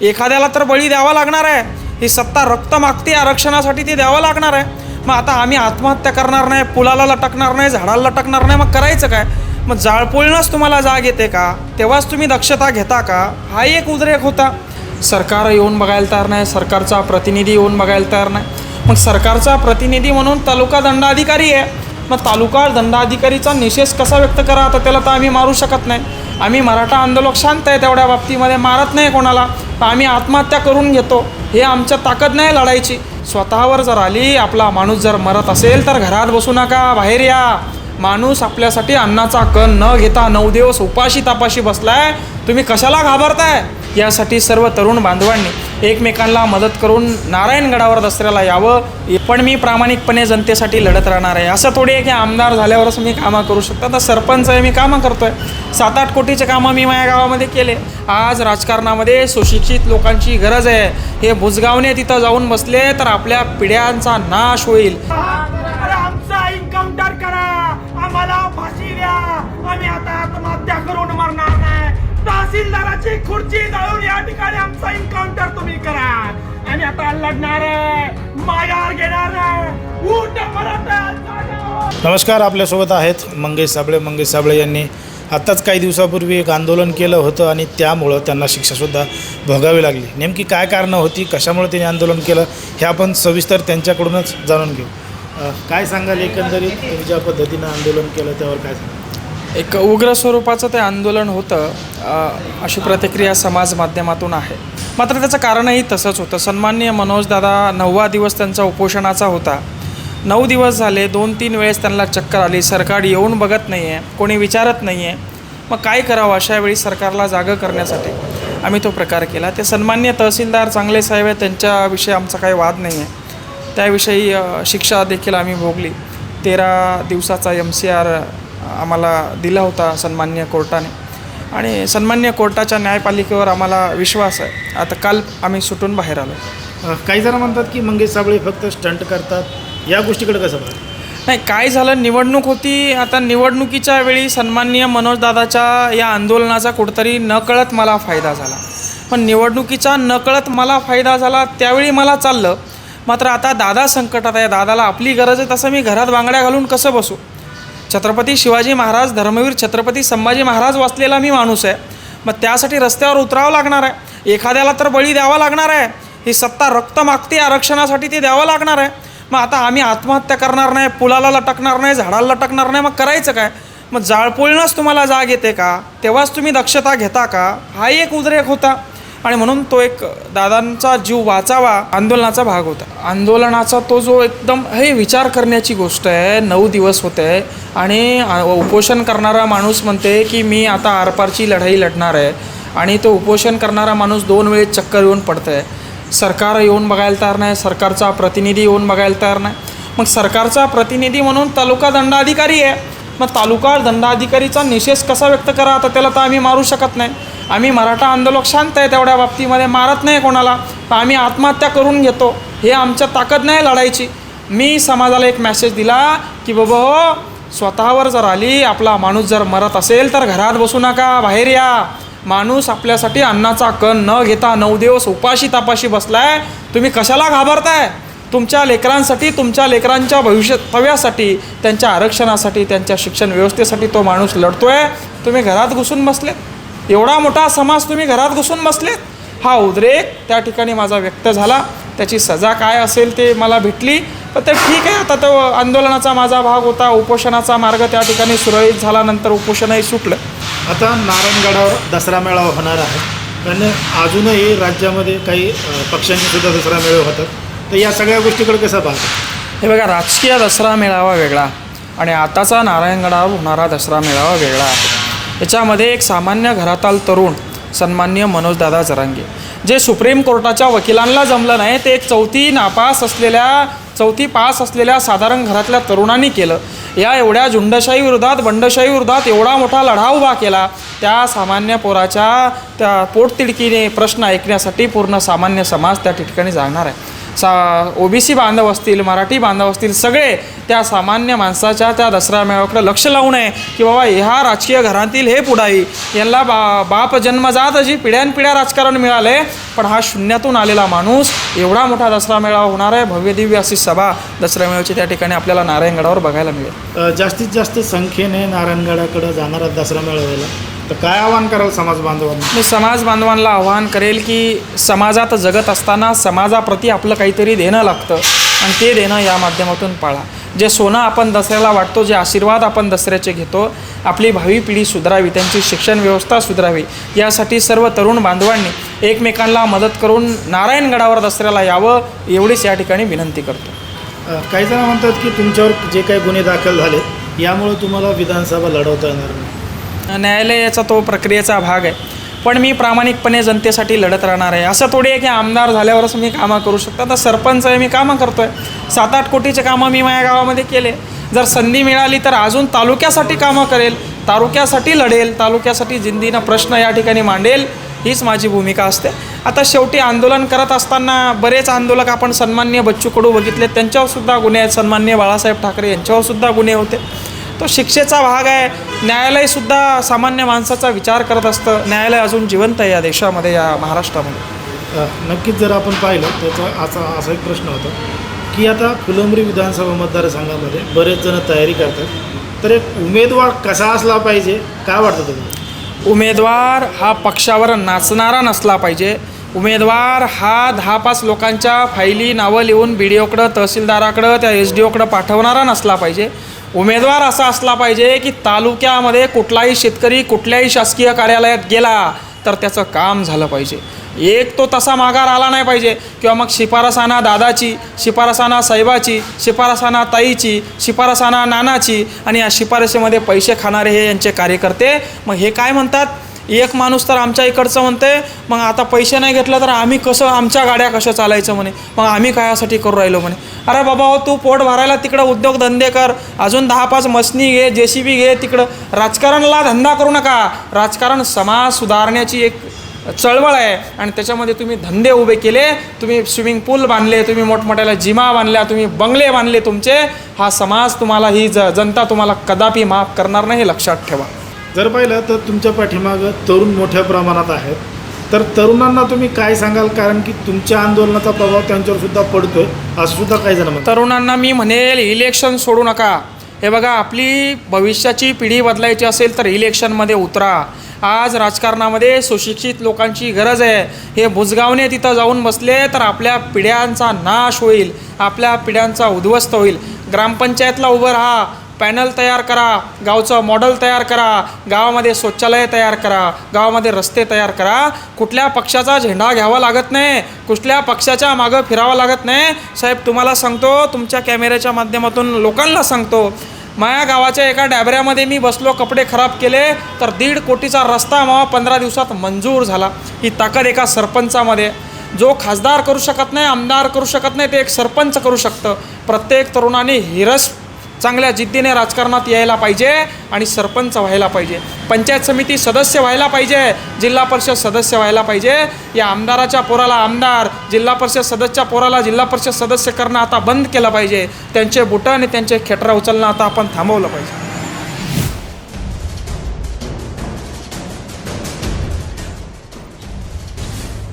एखाद्याला तर बळी द्यावा लागणार आहे. ही सत्ता रक्त मागते आरक्षणासाठी ती द्यावं लागणार आहे. मग आता आम्ही आत्महत्या करणार नाही पुलाला लटकणार नाही झाडाला लटकणार नाही मग करायचं काय? मग जाळपोळीनंच तुम्हाला जाग येते का? तेव्हाच तुम्ही दक्षता घेता का? हा एक उद्रेक होता. सरकार येऊन बघायला तयार नाही सरकारचा प्रतिनिधी येऊन बघायला तयार नाही. मग सरकारचा प्रतिनिधी म्हणून तालुका दंडाधिकारी आहे. मग तालुका दंडाधिकारीचा निषेध कसा व्यक्त करा? आता त्याला तर आम्ही मारू शकत नाही. आम्ही मराठा आंदोलक शांत आहे तेवढ्या बाबतीमध्ये मारत नाही कोणाला. तर आम्ही आत्महत्या करून घेतो. हे आमच्या ताकद नाही लढायची. स्वतःवर जर आली आपला माणूस जर मरत असेल तर घरात बसू नका बाहेर या. माणूस आपल्यासाठी अन्नाचा कण न घेता नऊ दिवस उपाशी तापाशी बसलाय. तुम्ही कशाला घाबरताय? यासाठी सर्व तरुण बांधवांनी एकमेकांना मदत करून नारायणगडावर दसऱ्याला यावं. पण मी प्रामाणिकपणे जनतेसाठी लढत राहणार आहे. असं थोडी आहे की आमदार झाल्यावरच मी कामं करू शकतो. तर सरपंच आहे मी कामं करतोय. सात आठ कोटीचे कामं मी माझ्या गावामध्ये केले. आज राजकारणामध्ये सुशिक्षित लोकांची गरज आहे. हे भुजगावने तिथं जाऊन बसले तर आपल्या पिढ्यांचा नाश होईल. खुर्ची जाळून या ठिकाणी आमचा एन्काउंटर तुम्ही करा. आणि आता लढणार माघार घेणार नमस्कार आपल्यासोबत आहेत मंगेश साबळे. मंगेश साबळे यांनी आत्ताच काही दिवसापूर्वी एक आंदोलन केलं होतं आणि त्यामुळं त्यांना शिक्षासुद्धा भोगावी लागली. नेमकी काय कारणं होती? कशामुळे त्यांनी आंदोलन केलं? हे आपण सविस्तर त्यांच्याकडूनच जाणून घेऊ. काय सांगाल एकंदरीत? ज्या पद्धतीनं आंदोलन केलं त्यावर काय सांगाल? एक उग्र स्वरूपाचं ते आंदोलन होतं अशी प्रतिक्रिया समाज माध्यमातून आहे. मात्र त्याचं कारणही तसंच होतं. सन्माननीय मनोजदादा नववा दिवस त्यांचा उपोषणाचा होता. नऊ दिवस झाले दोन तीन वेळेस त्यांना चक्कर आली. सरकार येऊन बघत नाही आहे कोणी विचारत नाही आहे मग काय करावं अशा वेळी सरकारला जागं करण्यासाठी? आम्ही तो प्रकार केला. ते सन्मान्य तहसीलदार चांगले साहेब आहेत त्यांच्याविषयी आमचा काही वाद नाही आहे त्याविषयी शिक्षा देखील आम्ही भोगली. तेरा दिवसाचा एम सी आर आम्हाला दिला होता सन्मान्य कोर्टाने. आणि सन्मान्य कोर्टाच्या न्यायपालिकेवर आम्हाला विश्वास आहे. आता काल आम्ही सुटून बाहेर आलो. काही जण म्हणतात की मंगेश साबळे फक्त स्टंट करतात. या गोष्टीकडे कसं बघा नाही काय झालं? निवडणूक होती. आता निवडणुकीच्या वेळी सन्माननीय मनोजदादाच्या या आंदोलनाचा कुठंतरी नकळत मला फायदा झाला. पण निवडणुकीचा नकळत मला फायदा झाला त्यावेळी मला चाललं. मात्र आता दादा संकटात आहे. दादाला आपली गरज आहे तसं मी घरात बांगड्या घालून कसं बसू? छत्रपती शिवाजी महाराज धर्मवीर छत्रपती संभाजी महाराज वाचलेला मी माणूस आहे. मग त्यासाठी रस्त्यावर उतरावं लागणार आहे. एखाद्याला तर बळी द्यावा लागणार आहे. ही सत्ता रक्त मागते आरक्षणासाठी ते द्यावं लागणार आहे. मग आता आम्ही आत्महत्या करणार नाही पुलाला लटकणार नाही झाडाला लटकणार नाही मग करायचं काय? मग जाळपोळीनंच तुम्हाला जाग येते का? तेव्हाच तुम्ही दक्षता घेता का? हा एक उद्रेक होता. आणि म्हणून तो एक दादांचा जीव वाचावा आंदोलनाचा भाग होता. आंदोलनाचा तो जो एकदम हे विचार करण्याची गोष्ट आहे नऊ दिवस होते आणि उपोषण करणारा माणूस म्हणते की मी आता आरपारची लढाई लढणार आहे आणि तो उपोषण करणारा माणूस दोन वेळेस चक्कर येऊन पडतं आहे सरकार येऊन बघायला तयार नाही सरकारचा प्रतिनिधी येऊन बघायला तयार नाही. मग सरकारचा प्रतिनिधी म्हणून तालुका दंडाधिकारी आहे. मग तालुका दंडाधिकारीचा निषेध कसा व्यक्त करा? आता त्याला तर आम्ही मारू शकत नाही. आम्ही मराठा आंदोलक शांत आहे तेवढ्या बाबतीमध्ये मारत नाही कोणाला. तर आम्ही आत्महत्या करून घेतो. हे आमच्या ताकद नाही लढायची. मी समाजाला एक मेसेज दिला की बाबा हो स्वतःवर जर आली आपला माणूस जर मरत असेल तर घरात बसू नका बाहेर या. माणूस आपल्यासाठी अन्नाचा कण न घेता नऊ दिवस उपाशी तापाशी बसलाय. तुम्ही कशाला घाबरताय? तुमच्या लेकरांसाठी तुमच्या लेकरांच्या भविष्यभव्यासाठी त्यांच्या आरक्षणासाठी त्यांच्या शिक्षण व्यवस्थेसाठी तो माणूस लढतोय. तुम्ही घरात घुसून बसलेत. एवढा मोठा समाज तुम्ही घरात घुसून बसलेत? हा उद्रेक त्या ठिकाणी माझा व्यक्त झाला. त्याची सजा काय असेल ते मला भेटली. तर ते ठीक आहे आता तो आंदोलनाचा माझा भाग होता उपोषणाचा मार्ग त्या ठिकाणी सुरळीत झाल्यानंतर उपोषणही सुटलं. आता नारायणगडावर दसरा मेळावा होणार आहे. कारण अजूनही राज्यामध्ये काही अ, पक्षांचे सुद्धा दसरा मेळावे होतात तर या सगळ्या गोष्टीकडे कसं पाहतो? हे बघा राजकीय दसरा मेळावा वेगळा आणि आताचा नारायणगडावर होणारा दसरा मेळावा वेगळा आहे. याच्यामध्ये एक सामान्य घराताल तरुण सन्मान्य मनोजदादा जरांगे. जे सुप्रीम कोर्टाच्या वकिलांना जमलं नाही ते एक चौथी नापास असलेल्या चौथी पास असलेल्या साधारण घरातल्या तरुणांनी केलं. या एवढ्या झुंडशाही विरोधात बंडशाही विरोधात एवढा मोठा लढा उभा केला त्या सामान्य पोराच्या त्या पोटतिडकीने प्रश्न ऐकण्यासाठी पूर्ण सामान्य समाज त्या ठिकाणी जाणार आहे. सा ओबीसी बांधव असतील मराठी बांधव असतील सगळे त्या सामान्य माणसाच्या त्या दसरा मेळाव्याकडे लक्ष लावू नये की बाबा ह्या राजकीय घरातील हे पुढाई यांना बा बाप जन्मजात जी पिढ्यानपिढ्या राजकारण मिळाले पण हा शून्यातून आलेला माणूस एवढा मोठा दसरा मेळावा होणार आहे भव्यदिव्य अशी सभा दसरा मेळाव्याची त्या ठिकाणी आपल्याला नारायणगडावर बघायला मिळेल. जास्तीत जास्त संख्येने नारायणगडाकडं जाणारा दसरा मेळाव्याला तर काय आवाहन कराल समाज बांधवांना? मी समाज बांधवांना आवाहन करेल की समाजात जगत असताना समाजाप्रती आपलं काहीतरी देणं लागतं आणि ते देणं या माध्यमातून पाळा. जे सोनं आपण दसऱ्याला वाटतो जे आशीर्वाद आपण दसऱ्याचे घेतो आपली भावी पिढी सुधारावी त्यांची शिक्षण व्यवस्था सुधारावी. यासाठी सर्व तरुण बांधवांनी एकमेकांना मदत करून नारायणगडावर दसऱ्याला यावं एवढीच या ठिकाणी विनंती करतो. काही जण म्हणतात की तुमच्यावर जे काही गुन्हे दाखल झाले यामुळे तुम्हाला विधानसभा लढवता येणार नाही. न्यायालयाचा तो प्रक्रियेचा भाग आहे. पण मी प्रामाणिकपणे जनतेसाठी लढत राहणार आहे. असं थोडी आहे की आमदार झाल्यावरच मी कामं करू शकतो. आता सरपंच आहे मी कामं करतो आहे सात आठ कोटीचे कामं मी माझ्या गावामध्ये केले. जर संधी मिळाली तर अजून तालुक्यासाठी कामं करेल. तालुक्यासाठी लढेल. तालुक्यासाठी जिंदीनं प्रश्न या ठिकाणी मांडेल. हीच माझी भूमिका असते. आता शेवटी आंदोलन करत असताना बरेच आंदोलक आपण सन्मान्य बच्चू कडू बघितले त्यांच्यावरसुद्धा गुन्हे आहेत. सन्मान्य बाळासाहेब ठाकरे यांच्यावरसुद्धा गुन्हे होते. तो शिक्षेचा भाग आहे. न्यायालयसुद्धा सामान्य माणसाचा विचार करत असतं. न्यायालय अजून जिवंत आहे या देशामध्ये या महाराष्ट्रामध्ये. नक्कीच जर आपण पाहिलं त्याचा असा असा एक प्रश्न होता की आता फुलंब्री विधानसभा मतदारसंघामध्ये बरेच जण तयारी करतात. तर एक उमेदवार कसा असला पाहिजे काय वाटतं तुम्हाला? उमेदवार हा पक्षावर नाचणारा नसला पाहिजे. उमेदवार हा दहा पाच लोकांच्या फायली नावं लिहून बी डी ओकडं तहसीलदाराकडं त्या एस डी ओकडं पाठवणारा नसला पाहिजे. उमेदवार असा असला पाहिजे की तालुक्यामध्ये कुठलाही शेतकरी कुठल्याही शासकीय कार्यालयात गेला तर त्याचं काम झालं पाहिजे. एक तो तसा माघार आला नाही पाहिजे. किंवा मग शिफारसाना दादाची शिफारसाना साहेबाची शिफारसाना ताईची शिफारसाना नानाची आणि या शिफारशीमध्ये पैसे खाणारे हे यांचे कार्यकर्ते मग हे काय म्हणतात? एक माणूस तर आमच्या इकडचं म्हणते मग आता पैसे नाही घेतलं तर आम्ही कसं आमच्या गाड्या कशा चालायचं म्हणे? मग आम्ही कायासाठी करू राहिलो म्हणे. अरे बाबा हो तू पोट भरायला तिकडं उद्योगधंदे कर. अजून दहा पाच मसनी घे जे सी बी घे तिकडं. राजकारणला धंदा करू नका. राजकारण समाज सुधारण्याची एक चळवळ आहे आणि त्याच्यामध्ये तुम्ही धंदे उभे केले तुम्ही स्विमिंग पूल बांधले तुम्ही मोठमोठ्याला जिमा बांधल्या तुम्ही बंगले बांधले तुमचे. हा समाज तुम्हाला ही ज जनता तुम्हाला कदापि माफ करणार नाही हे लक्षात ठेवा. जर पाहिलं तर तुमच्या पाठीमागं तरुण मोठ्या प्रमाणात आहेत. तर तरुणांना तुम्ही काय सांगाल? कारण की तुमच्या आंदोलनाचा प्रभाव त्यांच्यावर सुद्धा पडतोय असं सुद्धा काही जण तरुणांना मी म्हणेल इलेक्शन सोडू नका. हे बघा आपली भविष्याची पिढी बदलायची असेल तर इलेक्शनमध्ये उतरा. आज राजकारणामध्ये सुशिक्षित लोकांची गरज आहे. हे बुजगावने तिथं जाऊन बसले तर आपल्या पिढ्यांचा नाश होईल आपल्या पिढ्यांचा उद्ध्वस्त होईल. ग्रामपंचायतला उभं राहा. पॅनल तयार करा गावचं मॉडेल तयार करा गावामध्ये शौचालय तयार करा गावामध्ये रस्ते तयार करा. कुठल्या पक्षाचा झेंडा घ्यावा लागत नाही कुठल्या पक्षाच्या मागं फिरावं लागत नाही. साहेब तुम्हाला सांगतो तुमच्या कॅमेऱ्याच्या माध्यमातून लोकांना सांगतो माया गावाच्या एका डॅबऱ्यामध्ये मी बसलो कपडे खराब केले तर दीड कोटीचा रस्ता मावा पंधरा दिवसात मंजूर झाला. ही ताकद एका सरपंचामध्ये. जो खासदार करू शकत नाही आमदार करू शकत नाही ते एक सरपंच करू शकतं. प्रत्येक तरुणाने हिरस चांगल्या जिद्दीने राजकारणात यायला पाहिजे आणि सरपंच व्हायला पाहिजे. पंचायत समिती सदस्य व्हायला पाहिजे जिल्हा परिषद सदस्य व्हायला पाहिजे. या आमदाराच्या पोराला आमदार जिल्हा परिषद सदस्यच्या पोराला जिल्हा परिषद सदस्य करणं आता बंद केलं पाहिजे. त्यांचे बुटं आणि त्यांचे खेटरा उचलणं आता आपण थांबवलं पाहिजे.